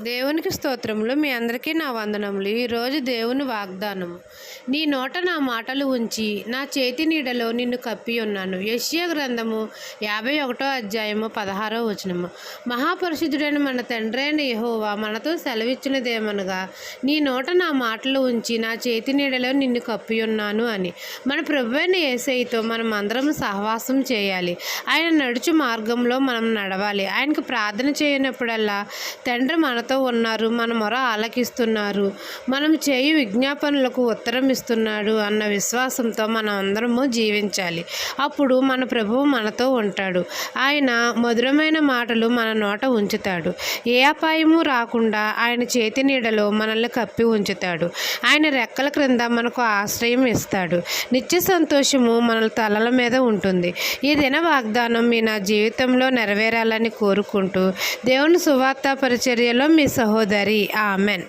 దేవునికి స్తోత్రములు. మీ అందరికీ నా వందనములు. ఈరోజు దేవుని వాగ్దానము నీ నోట నా మాటలు ఉంచి నా చేతి నీడలో నిన్ను కప్పి ఉన్నాను. యశ్య గ్రంథము యాభై ఒకటో అధ్యాయము పదహారో వచనము. మహాపరిశుద్ధుడైన మన తండ్రి అయిన యహోవా మనతో సెలవిచ్చినదేమనగా నీ నోట నా మాటలు ఉంచి నా చేతి నీడలో నిన్ను కప్పి ఉన్నాను అని. మన ప్రభు అయిన ఏసైతో మనం అందరం సహవాసం చేయాలి. ఆయన నడుచు మార్గంలో మనం నడవాలి. ఆయనకు ప్రార్థన చేయనప్పుడల్లా తండ్రి మనతో ఉన్నారు మన మొర ఆలకిస్తున్నారు మనం చేయు విజ్ఞాపనలకు ఉత్తరం ఇస్తున్నాడు అన్న విశ్వాసంతో మనం అందరము జీవించాలి. అప్పుడు మన ప్రభువు మనతో ఉంటాడు. ఆయన మధురమైన మాటలు మన నోట ఉంచుతాడు. ఏ అపాయము రాకుండా ఆయన చేతి నీడలో మనల్ని కప్పి ఉంచుతాడు. ఆయన రెక్కల క్రింద మనకు ఆశ్రయం ఇస్తాడు. నిత్య సంతోషము మన తలల మీద ఉంటుంది. ఈ దిన వాగ్దానం మీ నా జీవితంలో నెరవేరాలని కోరుకుంటూ దేవుని సువార్త పరిచర్యలో మీ సహోదరి ఆమెన్